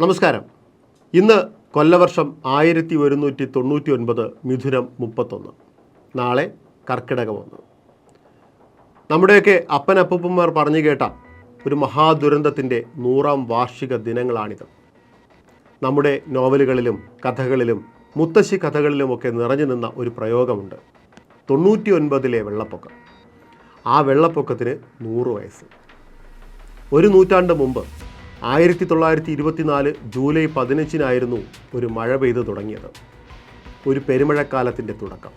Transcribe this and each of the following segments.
നമസ്കാരം. ഇന്ന് കൊല്ലവർഷം ആയിരത്തി ഒരുന്നൂറ്റി തൊണ്ണൂറ്റി ഒൻപത് മിഥുനം മുപ്പത്തൊന്ന്. നാളെ കർക്കിടകം ഒന്ന്. നമ്മുടെയൊക്കെ അപ്പനപ്പൂപ്പന്മാർ പറഞ്ഞു കേട്ട ഒരു മഹാദുരന്തത്തിന്റെ നൂറാം വാർഷിക ദിനങ്ങളാണിത്. നമ്മുടെ നോവലുകളിലും കഥകളിലും മുത്തശ്ശി കഥകളിലുമൊക്കെ നിറഞ്ഞു നിന്ന ഒരു പ്രയോഗമുണ്ട്. തൊണ്ണൂറ്റി ഒൻപതിലെ വെള്ളപ്പൊക്കം. ആ വെള്ളപ്പൊക്കത്തിന് നൂറ് വയസ്സ്. ഒരു നൂറ്റാണ്ട് മുമ്പ് ആയിരത്തി തൊള്ളായിരത്തി ഇരുപത്തിനാല് ജൂലൈ പതിനഞ്ചിനായിരുന്നു ഒരു മഴ പെയ്തു തുടങ്ങിയത്. ഒരു പെരുമഴക്കാലത്തിന്റെ തുടക്കം.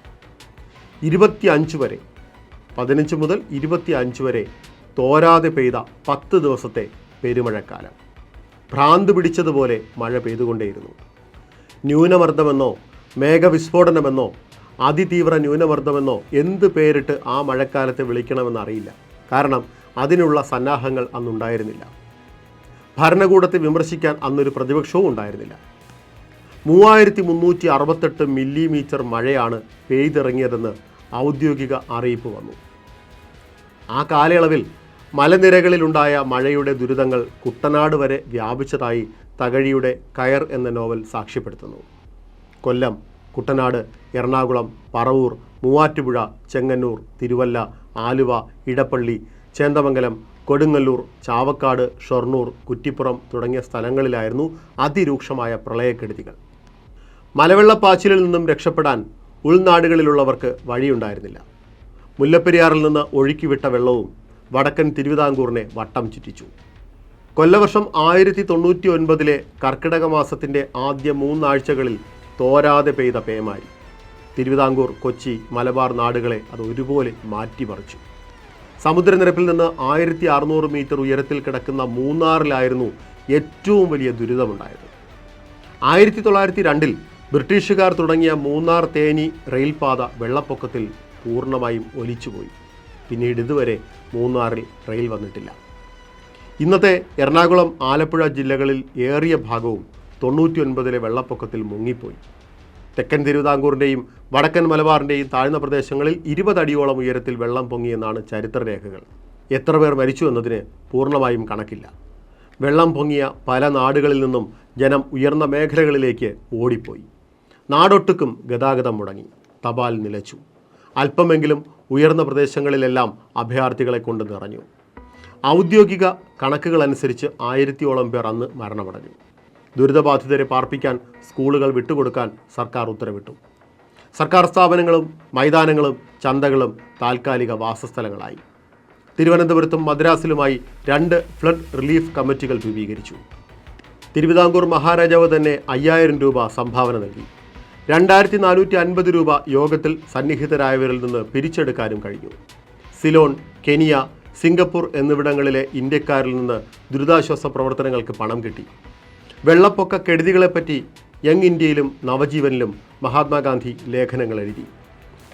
ഇരുപത്തി അഞ്ച് വരെ പതിനഞ്ച് മുതൽ ഇരുപത്തി അഞ്ച് വരെ തോരാതെ പെയ്ത പത്ത് ദിവസത്തെ പെരുമഴക്കാലം. ഭ്രാന്ത് പിടിച്ചതുപോലെ മഴ പെയ്തുകൊണ്ടേയിരുന്നു. ന്യൂനമർദ്ദമെന്നോ മേഘവിസ്ഫോടനമെന്നോ അതിതീവ്ര ന്യൂനമർദ്ദമെന്നോ എന്ത് പേരിട്ട് ആ മഴക്കാലത്തെ വിളിക്കണമെന്നറിയില്ല. കാരണം അതിനുള്ള സന്നാഹങ്ങൾ അന്നുണ്ടായിരുന്നില്ല. ഭരണകൂടത്തെ വിമർശിക്കാൻ അന്നൊരു പ്രതിപക്ഷവും ഉണ്ടായിരുന്നില്ല. മൂവായിരത്തി മുന്നൂറ്റി അറുപത്തെട്ട് മില്ലിമീറ്റർ മഴയാണ് പെയ്തിറങ്ങിയതെന്ന് ഔദ്യോഗിക അറിയിപ്പ് വന്നു. ആ കാലയളവിൽ മലനിരകളിലുണ്ടായ മഴയുടെ ദുരിതങ്ങൾ കുട്ടനാട് വരെ വ്യാപിച്ചതായി തകഴിയുടെ കയർ എന്ന നോവൽ സാക്ഷ്യപ്പെടുത്തുന്നു. കൊല്ലം കുട്ടനാട് എറണാകുളം പറവൂർ മൂവാറ്റുപുഴ ചെങ്ങന്നൂർ തിരുവല്ല ആലുവ ഇടപ്പള്ളി ചേന്ദമംഗലം കൊടുങ്ങല്ലൂർ ചാവക്കാട് ഷൊർണൂർ കുറ്റിപ്പുറം തുടങ്ങിയ സ്ഥലങ്ങളിലായിരുന്നു അതിരൂക്ഷമായ പ്രളയക്കെടുതികൾ. മലവെള്ളപ്പാച്ചിലിൽ നിന്നും രക്ഷപ്പെടാൻ ഉൾനാടുകളിലുള്ളവർക്ക് വഴിയുണ്ടായിരുന്നില്ല. മുല്ലപ്പെരിയാറിൽ നിന്ന് ഒഴുക്കിവിട്ട വെള്ളവും വടക്കൻ തിരുവിതാംകൂറിനെ വട്ടം ചുറ്റിച്ചു. കൊല്ലവർഷം ആയിരത്തി തൊണ്ണൂറ്റി ഒൻപതിലെ കർക്കിടക മാസത്തിന്റെ ആദ്യ മൂന്നാഴ്ചകളിൽ തോരാതെ പെയ്ത പേമാരി. തിരുവിതാംകൂർ കൊച്ചി മലബാർ നാടുകളെ അത് ഒരുപോലെ മാറ്റിമറിച്ചു. സമുദ്രനിരപ്പിൽ നിന്ന് ആയിരത്തി അറുന്നൂറ് മീറ്റർ ഉയരത്തിൽ കിടക്കുന്ന മൂന്നാറിലായിരുന്നു ഏറ്റവും വലിയ ദുരിതമുണ്ടായത്. ആയിരത്തി തൊള്ളായിരത്തി രണ്ടിൽ ബ്രിട്ടീഷുകാർ തുടങ്ങിയ മൂന്നാർ തേനി റെയിൽപാത വെള്ളപ്പൊക്കത്തിൽ പൂർണമായും ഒലിച്ചുപോയി. പിന്നീട് ഇതുവരെ മൂന്നാറിൽ റെയിൽ വന്നിട്ടില്ല. ഇന്നത്തെ എറണാകുളം ആലപ്പുഴ ജില്ലകളിൽ ഏറിയ ഭാഗവും തൊണ്ണൂറ്റി ഒൻപതിലെ വെള്ളപ്പൊക്കത്തിൽ മുങ്ങിപ്പോയി. തെക്കൻ തിരുവിതാംകൂറിന്റെയും വടക്കൻ മലബാറിന്റെയും താഴ്ന്ന പ്രദേശങ്ങളിൽ ഇരുപതടിയോളം ഉയരത്തിൽ വെള്ളം പൊങ്ങിയെന്നാണ് ചരിത്രരേഖകൾ. എത്ര പേർ മരിച്ചു എന്നതിന് പൂർണമായും കണക്കില്ല. വെള്ളം പൊങ്ങിയ പല നാടുകളിൽ നിന്നും ജനം ഉയർന്ന മേഖലകളിലേക്ക് ഓടിപ്പോയി. നാടൊട്ടുക്കും ഗതാഗതം മുടങ്ങി. തപാൽ നിലച്ചു. അല്പമെങ്കിലും ഉയർന്ന പ്രദേശങ്ങളിലെല്ലാം അഭയാർത്ഥികളെ കൊണ്ട് നിറഞ്ഞു. ഔദ്യോഗിക കണക്കുകൾ അനുസരിച്ച് ആയിരത്തിയോളം പേർ അന്ന് മരണമടഞ്ഞു. ദുരിതബാധിതരെ പാർപ്പിക്കാൻ സ്കൂളുകൾ വിട്ടുകൊടുക്കാൻ സർക്കാർ ഉത്തരവിട്ടു. സർക്കാർ സ്ഥാപനങ്ങളും മൈതാനങ്ങളും ചന്തകളും താൽക്കാലിക വാസസ്ഥലങ്ങളായി. തിരുവനന്തപുരത്തും മദ്രാസിലുമായി രണ്ട് ഫ്ലഡ് റിലീഫ് കമ്മിറ്റികൾ രൂപീകരിച്ചു. തിരുവിതാംകൂർ മഹാരാജാവ് തന്നെ അയ്യായിരം രൂപ സംഭാവന നൽകി. രണ്ടായിരത്തി നാനൂറ്റി അൻപത് രൂപ യോഗത്തിൽ സന്നിഹിതരായവരിൽ നിന്ന് പിരിച്ചെടുക്കാനും കഴിഞ്ഞു. സിലോൺ കെനിയ സിംഗപ്പൂർ എന്നിവിടങ്ങളിലെ ഇന്ത്യക്കാരിൽ നിന്ന് ദുരിതാശ്വാസ പ്രവർത്തനങ്ങൾക്ക് പണം കിട്ടി. വെള്ളപ്പൊക്ക കെടുതികളെപ്പറ്റി യങ് ഇന്ത്യയിലും നവജീവനിലും മഹാത്മാഗാന്ധി ലേഖനങ്ങൾ എഴുതി.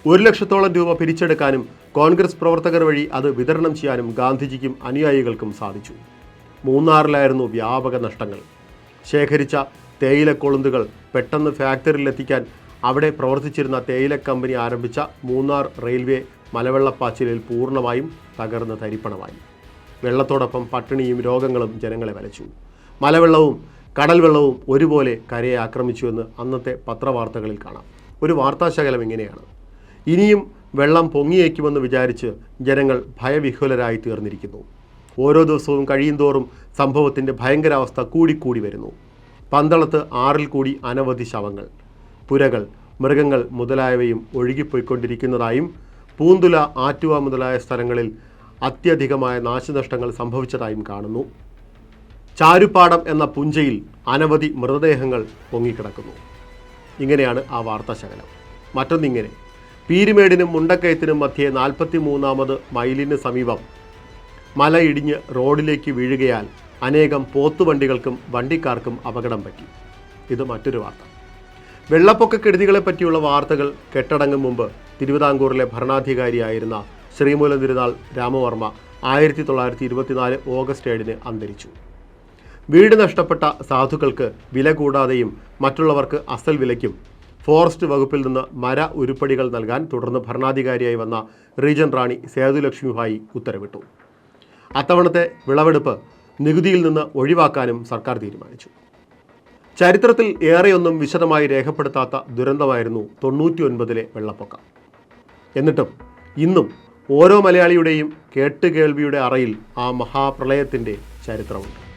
ഒരു ലക്ഷത്തോളം രൂപ പിരിച്ചെടുക്കാനും കോൺഗ്രസ് പ്രവർത്തകർ വഴി അത് വിതരണം ചെയ്യാനും ഗാന്ധിജിക്കും അനുയായികൾക്കും സാധിച്ചു. മൂന്നാറിലായിരുന്നു വ്യാപക നഷ്ടങ്ങൾ. ശേഖരിച്ച തേയില കൊളുന്തുകൾ പെട്ടെന്ന് ഫാക്ടറിയിലെത്തിക്കാൻ അവിടെ പ്രവർത്തിച്ചിരുന്ന തേയില കമ്പനി ആരംഭിച്ച മൂന്നാർ റെയിൽവേ മലവെള്ളപ്പാച്ചിലിൽ പൂർണമായും തകർന്ന് തരിപ്പണമായി. വെള്ളത്തോടൊപ്പം പട്ടിണിയും രോഗങ്ങളും ജനങ്ങളെ വലച്ചു. മലവെള്ളവും കടൽ വെള്ളവും ഒരുപോലെ കരയെ ആക്രമിച്ചുവെന്ന് അന്നത്തെ പത്രവാർത്തകളിൽ കാണാം. ഒരു വാർത്താശകലം ഇങ്ങനെയാണ്. ഇനിയും വെള്ളം പൊങ്ങിയേക്കുമെന്ന് വിചാരിച്ച് ജനങ്ങൾ ഭയവിഹ്വലരായി തീർന്നിരിക്കുന്നു. ഓരോ ദിവസവും കഴിയുന്തോറും സംഭവത്തിന്റെ ഭയങ്കരാവസ്ഥ കൂടിക്കൂടി വരുന്നു. പന്തളത്ത് ആറിൽ കൂടി അനവധി ശവങ്ങൾ. പുരകൾ മൃഗങ്ങൾ മുതലായവയും ഒഴുകിപ്പോയിക്കൊണ്ടിരിക്കുന്നതായും പൂന്തുല ആറ്റുവ മുതലായ സ്ഥലങ്ങളിൽ അത്യധികമായ നാശനഷ്ടങ്ങൾ സംഭവിച്ചതായും കാണുന്നു. ചാരുപ്പാടം എന്ന പുഞ്ചയിൽ അനവധി മൃതദേഹങ്ങൾ പൊങ്ങിക്കിടക്കുന്നു. ഇങ്ങനെയാണ് ആ വാർത്താ ശകലം മറ്റൊന്നിങ്ങനെ പീരുമേടിനും മുണ്ടക്കയത്തിനും മധ്യേ നാൽപ്പത്തി മൂന്നാമത് മൈലിന് സമീപം മലയിടിഞ്ഞ് റോഡിലേക്ക് വീഴുകയാൽ അനേകം പോത്തുവണ്ടികൾക്കും വണ്ടിക്കാർക്കും അപകടം പറ്റി. ഇത് മറ്റൊരു വാർത്ത. വെള്ളപ്പൊക്ക കെടുതികളെ പറ്റിയുള്ള വാർത്തകൾ കെട്ടടങ്ങും മുമ്പ് തിരുവിതാംകൂറിലെ ഭരണാധികാരിയായിരുന്ന ശ്രീമൂലതിരുനാൾ രാമവർമ്മ ആയിരത്തി തൊള്ളായിരത്തി ഇരുപത്തിനാല് ഓഗസ്റ്റ് ഏഴിന് അന്തരിച്ചു. വീട് നഷ്ടപ്പെട്ട സാധുക്കൾക്ക് വില കൂടാതെയും മറ്റുള്ളവർക്ക് അസൽ വിലയ്ക്കും. ഫോറസ്റ്റ് വകുപ്പിൽ നിന്ന് മര ഉരുപ്പടികൾ നൽകാൻ തുടർന്ന് ഭരണാധികാരിയായി വന്ന റീജൻ റാണി സേതുലക്ഷ്മിഭായി ഉത്തരവിട്ടു. അത്തവണത്തെ വിളവെടുപ്പ് നികുതിയിൽ നിന്ന് ഒഴിവാക്കാനും സർക്കാർ തീരുമാനിച്ചു. ചരിത്രത്തിൽ ഏറെയൊന്നും വിശദമായി രേഖപ്പെടുത്താത്ത ദുരന്തമായിരുന്നു തൊണ്ണൂറ്റി ഒൻപതിലെ വെള്ളപ്പൊക്കം. എന്നിട്ടും ഇന്നും ഓരോ മലയാളിയുടെയും കേട്ടുകേൾവിയുടെ അറയിൽ ആ മഹാപ്രളയത്തിന്റെ ചരിത്രമുണ്ട്.